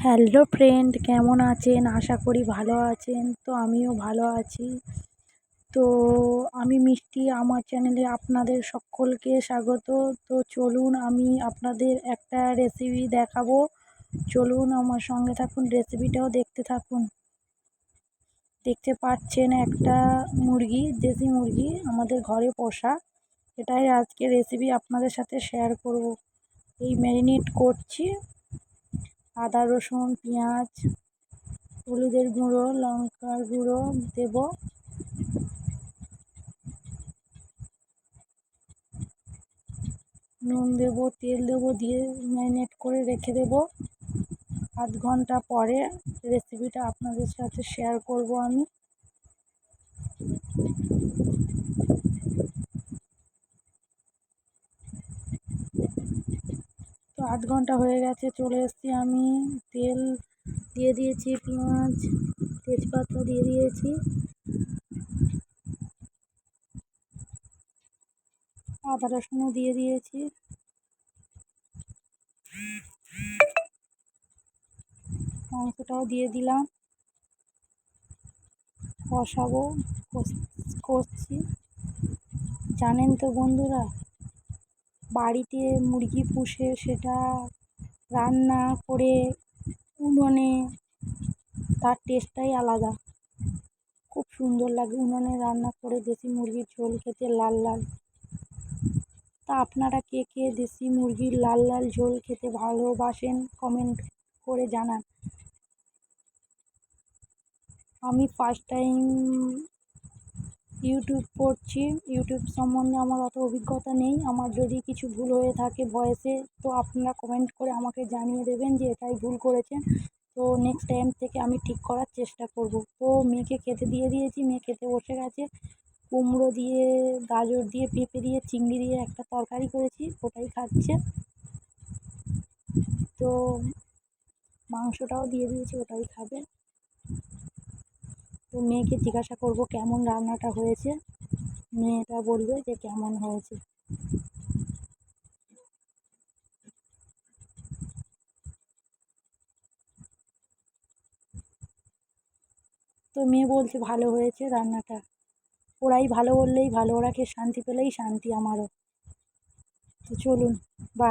Hello friend কেমন আছেন? আশা করি ভালো আছেন। তো আমিও ভালো আছি। তো আমি মিষ্টি, আমার চ্যানেলে আপনাদের সকলকে স্বাগত। তো চলুন আমি আপনাদের একটা রেসিপি দেখাবো। চলুন আমার সঙ্গে থাকুন রেসিপিটাও দেখতে থাকুন। দেখতে পাচ্ছেন একটা মুরগি, দেশি মুরগি, আমাদের ঘরে পোষা। এটাই আজকে রেসিপি আপনাদের সাথে শেয়ার করব। এই ম্যারিনেট করছি। আদা, রসুন, পেঁয়াজ, হলুদের গুঁড়ো, লঙ্কার গুঁড়ো দেব। নুন দেব, তেল দেব, দিয়ে ম্যারিনেট করে রেখে দেব। আধ ঘণ্টা পরে রেসিপিটা আপনাদের সাথে শেয়ার করব আমি। তো আধ ঘণ্টা হয়ে গেছে, চলে এসেছি আমি। তেল দিয়ে দিয়েছি, পেঁয়াজ, তেজপাতা দিয়ে দিয়েছি। আদা রসুনও দিয়ে দিয়েছি। মাংসটাও দিয়ে দিলাম। কষাবো কষছি। জানেন তো বন্ধুরা বাড়িতে মুরগি পুষে সেটা রান্না করে উনুনে, তার টেস্টটাই আলাদা। খুব সুন্দর লাগে উনুনে রান্না করে দেশি মুরগির ঝোল খেতে লাল লাল। তা আপনারা কে কে দেশি মুরগির লাল লাল ঝোল খেতে ভালোবাসেন কমেন্ট করে জানান। আমি ফার্স্ট টাইম ইউটিউব করছি ইউটিউব সম্বন্ধে আমার অত অভিজ্ঞতা নেই। আমার যদি কিছু ভুল হয়ে থাকে ভয়েসে তো আপনারা কমেন্ট করে আমাকে জানিয়ে দেবেন যে এটাই ভুল করেছেন। তো নেক্সট টাইম থেকে আমি ঠিক করার চেষ্টা করব। তো মেয়েকে খেতে দিয়ে দিয়েছি। মেয়ে খেতে বসে গেছে। কুমড়ো দিয়ে, গাজর দিয়ে, পেঁপে দিয়ে, চিংড়ি দিয়ে একটা তরকারি করেছি। ওটাই খাচ্ছে। তো মাংসটাও দিয়ে দিয়েছি, ওটাই খাবে। তো মেয়েকে জিজ্ঞাসা করব কেমন রান্নাটা হয়েছে? মেয়েটা বলবে যে কেমন হয়েছে। তো মেয়ে বলছে, ভালো হয়েছে রান্নাটা। ওরাই ভালো বললেই ভালো, ওরা খেয়ে শান্তি পেলেই শান্তি আমারও। তো চলুন বাই